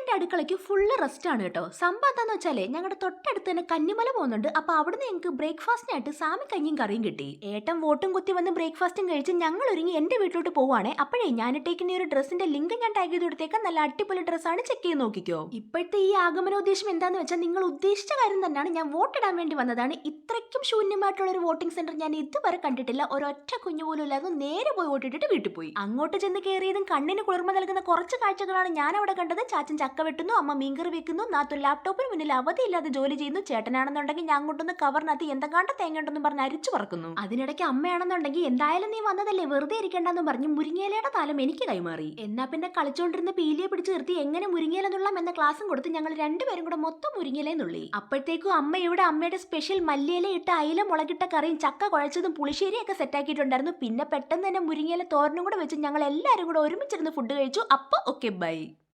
എന്റെ അടുക്കളയ്ക്ക് ഫുള്ള് ആണ് കേട്ടോ. സംഭവം എന്താണെന്ന് വെച്ചാൽ ഞങ്ങളുടെ തൊട്ടടുത്ത് തന്നെ കന്നിമല പോകുന്നുണ്ട്. അപ്പൊ അവിടുന്ന് ഞങ്ങൾക്ക് ബ്രേക്ക്ഫാസ്റ്റിനായിട്ട് സാമി കഞ്ഞിയും കറിയും കിട്ടി. ഏട്ടൻ വോട്ടും കുത്തി വന്ന് ബ്രേക്ക്ഫാസ്റ്റും കഴിച്ച് ഞങ്ങൾ ഒരുങ്ങി എന്റെ വീട്ടിലോട്ട് പോവാണേ. അപ്പോഴേ ഞാൻ ഇട്ടേക്കുന്ന ഒരു ഡ്രസ്സിന്റെ ലിങ്ക് ഞാൻ ടാഗ് ചെയ്ത് കൊടുത്തേക്കാൻ നല്ല അടിപൊളി ഡ്രസ്സാണ് ചെക്ക് ചെയ്ത് നോക്കിക്കോ. ഇപ്പോഴത്തെ ഈ ആഗമനോദ്ദേശം എന്താന്ന് വെച്ചാൽ നിങ്ങൾ ഉദ്ദേശിച്ച കാര്യം തന്നെയാണ് ഞാൻ വോട്ടിടാൻ വേണ്ടി വന്നതാണ്. ഇത്രയ്ക്കും ശൂന്യമായിട്ടുള്ള ഒരു വോട്ടിംഗ് സെന്റർ ഞാൻ ഇതുവരെ കണ്ടിട്ടില്ല. ഒരൊറ്റ കുഞ്ഞു പോലും ഇല്ലാതെ നേരെ പോയി വോട്ടിട്ടിട്ട് വീട്ടിൽ പോയി. അങ്ങോട്ട് ചെന്ന് കയറിയതും കണ്ണിന് കുളിർമ നൽകുന്ന കുറച്ച് കാഴ്ചകളാണ് ഞാൻ അവിടെ കണ്ടത്. ചാച്ചൻ ചക്ക വെട്ടുന്നു അമ്മ മീൻകറി വെക്കുന്നു നാത്തു ലാപ്ടോപ്പിന് മുന്നിൽ അവധിയില്ലാതെ ജോലി ചെയ്യുന്നു ചേട്ടനാണെന്നുണ്ടെങ്കിൽ ഞാൻ കൊണ്ടുവന്ന് കവറിനകത്ത് എന്തെങ്കിലും തേങ്ങ ഉണ്ടെന്നും പറഞ്ഞ് അരിച്ചു പറക്കുന്നു അതിനിടയ്ക്ക് അമ്മയാണെന്നുണ്ടെങ്കിൽ എന്തായാലും നീ വന്നതല്ലേ വെറുതെ ഇരിക്കേണ്ടെന്നും പറഞ്ഞ് മുരിങ്ങയിലയുടെ താലം എനിക്ക് കൈമാറി. എന്നാ പിന്നെ കളിച്ചോണ്ടിരുന്ന പീലിയെ പിടിച്ച് നിർത്തി എങ്ങനെ മുരിങ്ങയിലെന്നുള്ള എന്ന ക്ലാസ്സും കൊടുത്ത് ഞങ്ങൾ രണ്ടുപേരും കൂടെ മൊത്തം മുരിങ്ങയിലെന്നുള്ളി അപ്പോഴത്തേക്കും അമ്മ ഇവിടെ അമ്മയുടെ സ്പെഷ്യൽ മല്ലിയില ഇട്ട് അയില മുളകിട്ട കറിയും ചക്ക കുഴച്ചതും പുളിശ്ശേരിയൊക്കെ സെറ്റാക്കിയിട്ടുണ്ടായിരുന്നു പിന്നെ പെട്ടെന്ന് തന്നെ മുരിങ്ങയില തോരനും കൂടെ വെച്ച് ഞങ്ങൾ എല്ലാവരും കൂടെ ഒരുമിച്ചിരുന്ന് ഫുഡ് കഴിച്ചു. അപ്പൊ ഓക്കെ ബൈ